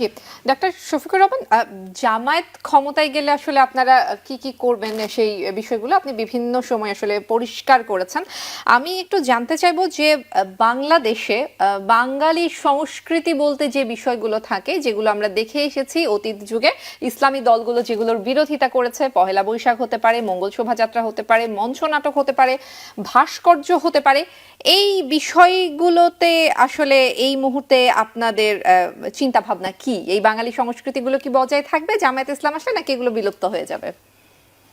জি, doctor Shafiqur Rahman Jamaat ক্ষমতায় গেলে আসলে আপনারা কি কি করবেন সেই বিষয়গুলো আপনি বিভিন্ন সময় আসলে পরিষ্কার করেছেন। আমি একটু জানতে চাইব যে বাংলাদেশে বাঙালি সংস্কৃতি বলতে যে বিষয়গুলো থাকে, যেগুলো আমরা দেখে এসেছি অতীত যুগে, ইসলামী দলগুলো যেগুলোর বিরোধিতা করেছে, পহেলা বৈশাখ হতে পারে, মঙ্গল শোভাযাত্রা হতে পারে, মঞ্চ নাটক হতে পারে, ভাস্কর্য হতে পারে, এই বিষয়গুলোতে আসলে এই মুহূর্তে আপনাদের চিন্তা ভাবনা কি? এই বাঙালি সংস্কৃতিগুলো কি বজায় থাকবে? জামায়াত ইসলাম আসলে নাকি এগুলো বিলুপ্ত হয়ে যাবে?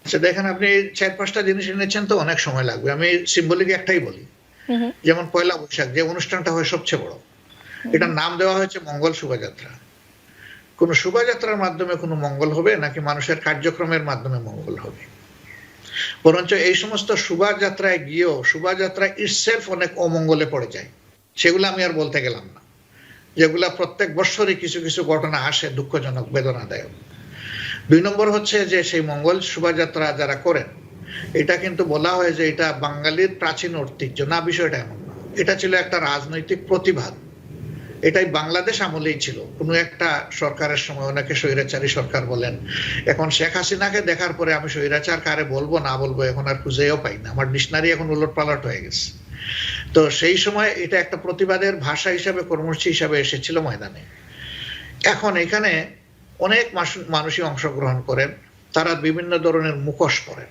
আচ্ছা দেখেন আপনি চার পাঁচটা জিনিস এনেছেন তো অনেক সময় লাগবে। আমি সিম্বলিক একটাই বলি। যেমন পয়লা বৈশাখ যে অনুষ্ঠানটা হয় সবচেয়ে বড়। এটার নাম দেওয়া হয়েছে মঙ্গল শোভাযাত্রা। কোন শোভাযাত্রার মাধ্যমে কোনো মঙ্গল হবে নাকি মানুষের কার্যক্রমের মাধ্যমে মঙ্গল হবে? বরঞ্চ এই সমস্ত শোভাযাত্রায় গিয়েও শোভাযাত্রা ইটসেলফ অনেক অমঙ্গলে পড়ে যায়। সেগুলো আমি আর বলতে গেলাম না। যেগুলা প্রত্যেক বৎসরই কিছু কিছু ঘটনা আসে, দুঃখজনক, বেদনাদায়ক। দুই নম্বর হচ্ছে যে সেই মঙ্গল শোভাযাত্রা যারা করেন, এটা কিন্তু বলা হয় যে এটা বাঙালির প্রাচীন ঐতিহ্য, না, বিষয়টা এমন না। এটা ছিল একটা রাজনৈতিক প্রতিবাদ। এটাই বাংলাদেশ আমলেই ছিল। কোনো একটা সরকারের সময় ওনাকে স্বৈরাচারী সরকার বলেন। এখন শেখ হাসিনাকে দেখার পরে আমি স্বৈরাচার কারে বলব, না বলব এখন আর খুঁজেও পাই না। আমার ডিকশনারি এখন উলট পালট হয়ে গেছে। তো সেই সময় এটা একটা প্রতিবাদের ভাষা হিসাবে কর্মসূচি হিসাবে এসেছিল ময়দানে। এখন এখানে অনেক মানুষই অংশগ্রহণ করেন, তারা বিভিন্ন ধরনের মুখোশ পরেন।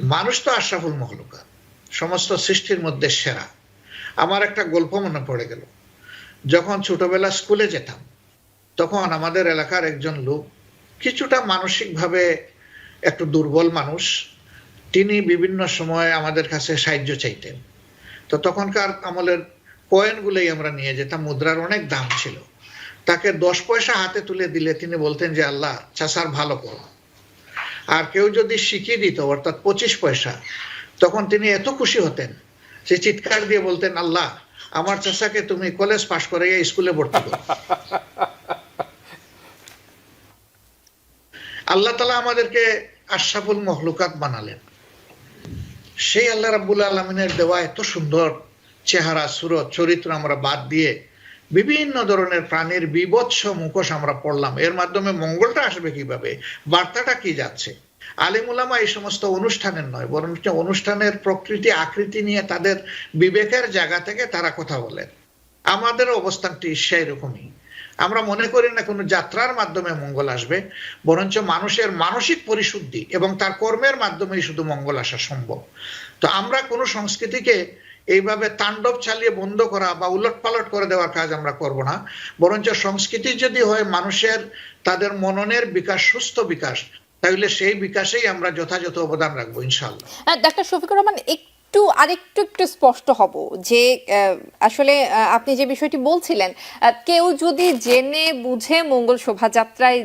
মানুষ তো আশরাফুল মহলুকা সমস্ত সৃষ্টির মধ্যে সেরা। আমার একটা গল্প মনে পড়ে গেল। যখন ছোটবেলা স্কুলে যেতাম, তখন আমাদের এলাকার একজন লোক কিছুটা মানসিকভাবে একটু দুর্বল মানুষ তিনি বিভিন্ন সময় আমাদের কাছে সাহায্য চাইতেন। তো তখনকার আমলের কয়েনগুলোই আমরা নিয়ে যেতাম, মুদ্রার অনেক দাম ছিল। তাকে দশ পয়সা হাতে তুলে দিলে তিনি বলতেন যে, আল্লাহ চাষার ভালো করো। আর কেউ যদি শিখিয়ে দিত, অর্থাৎ পঁচিশ পয়সা, তখন তিনি এত খুশি হতেন সে চিৎকার দিয়ে বলতেন, আল্লাহ, আমার চাষাকে তুমি কলেজ পাশ করে স্কুলে ভর্তি আল্লাহ তালা আমাদেরকে আশাফুল মহলুকাত বানালেন। সেই আল্লাহ রাব্বুল আলমিনের দেওয়া এত সুন্দর চেহারা, সুরত, চরিত্র আমরা বাদ দিয়ে বিভিন্ন ধরনের প্রাণীর বিবৎস মুখোশ আমরা পড়লাম। এর মাধ্যমে মঙ্গলটা আসবে কীভাবে? বার্তাটা কি যাচ্ছে? আলিমুলামা এই সমস্ত অনুষ্ঠানের নয়, বরং অনুষ্ঠানের প্রকৃতি, আকৃতি নিয়ে তাদের বিবেকের জায়গা থেকে তারা কথা বলেন। আমাদের অবস্থানটি সেই রকমই আমরা মনে করি না কোনো যাত্রার মাধ্যমে মঙ্গল আসবে, বরঞ্চ মানুষের মানসিক পরিশুদ্ধি এবং তার কর্মের মাধ্যমেই শুধু মঙ্গল আসা সম্ভব। তো আমরা কোনো সংস্কৃতিকে এইভাবে তাণ্ডব চালিয়ে বন্ধ করা বা উলট পালট করে দেওয়ার কাজ আমরা করব না। বরঞ্চ সংস্কৃতি যদি হয় মানুষের, তাদের মননের বিকাশ, সুস্থ বিকাশ, তাহলে সেই বিকাশেই আমরা যথাযথ অবদান রাখব ইনশাল্লাহ ডাক্তার শফিকুর রহমান একটু, আরেকটু, একটু স্পষ্ট হব যে আসলে আপনি যে বিষয়টি বলছিলেন কেউ যদি জেনে, বুঝে মঙ্গল শোভাযাত্রায়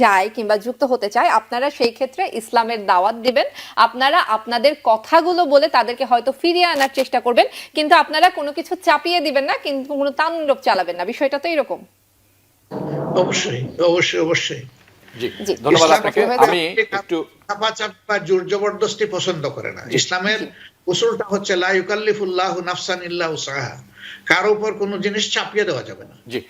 যায় কিংবা যুক্ত হতে চায়, আপনারা সেই ক্ষেত্রে ইসলামের দাওয়াত দিবেন। আপনারা আপনাদের কথাগুলো বলে তাদেরকে হয়তো ফিরিয়ে আনার চেষ্টা করবেন, কিন্তু আপনারা কোনো কিছু চাপিয়ে দিবেন না, কিন্তু কোনো তাণ্ডব চালাবেন না। বিষয়টা তো এরকম। অবশ্যই অবশ্যই অবশ্যই। জি। ধন্যবাদ আপনাকে। আমি একটু চাপা চাপা জোর জবরদস্তি পছন্দ করে না। ইসলামের উসুলটা হচ্ছে লা ইউকাল্লিফুল্লাহু নাফসান ইল্লা উসাহা কারও উপর কোন জিনিস চাপিয়ে দেওয়া যাবে না। জি।